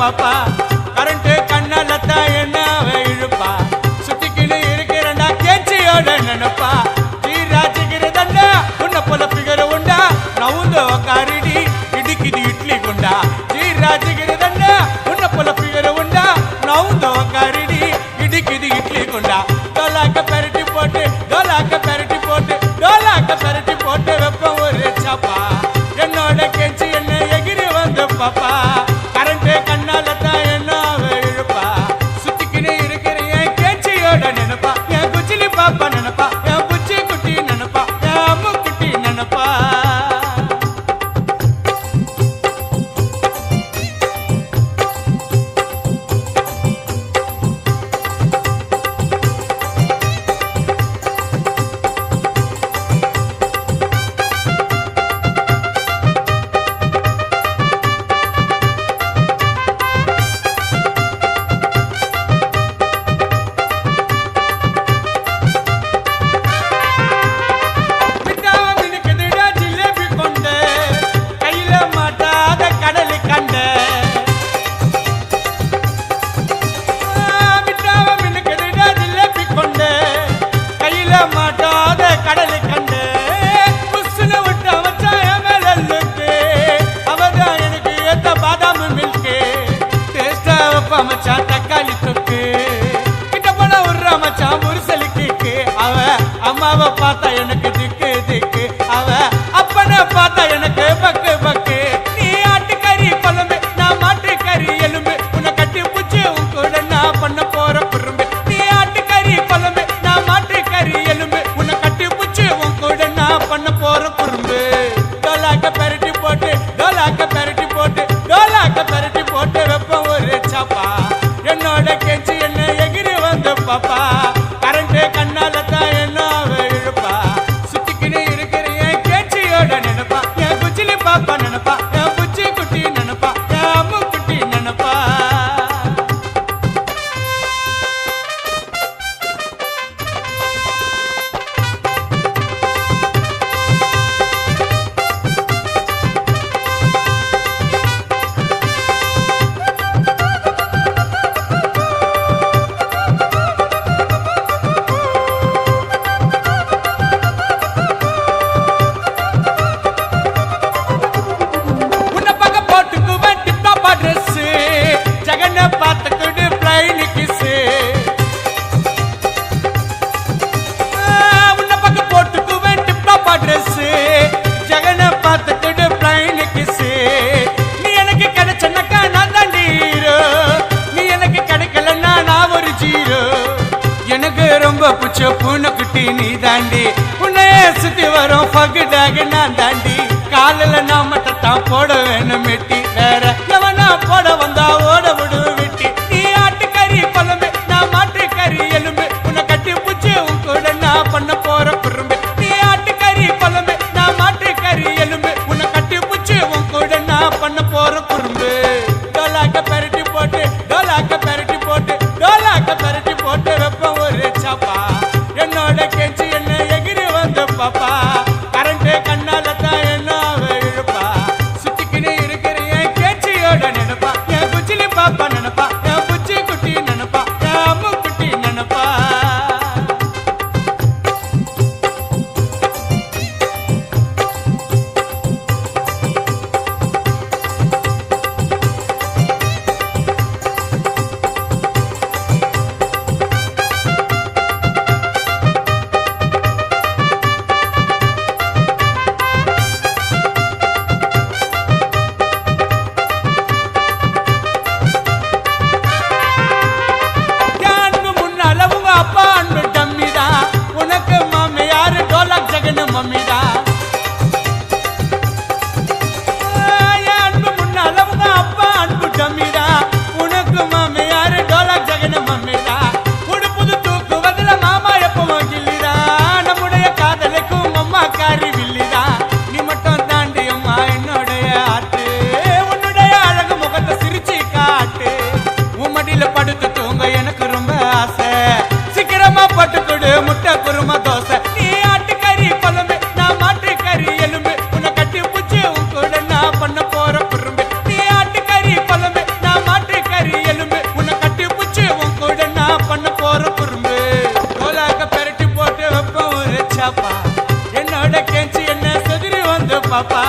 வேகமாப்பா current கண்ணாலத்தா என்ன இழுப்பா. சுட்டிக்கிட்டு இருக்கிறண்டா கேச்சியோட நினைப்பா. தீராச்சுக்கிறதண்டா உன்னை போல பிகர உண்டா. நவுந்த உக்காரிடி இடிக்குது இட்லி குண்டா. தீராச்சுக்கிறதண்டா உன்னை போல பிகர உண்டா. நவுந்த உக்காரிடி இடிக்குது இட்லி குண்டா. Chapa. ரொம்ப புச்ச பூனை குட்டி நீ தாண்டி உன்னையே சுத்தி வரும் பகு டாக நான் தாண்டி காலில் நான் மட்டத்தான் போட வேணும் மெட்டி வேற எவனா போட வந்தா ஓட Bye. papá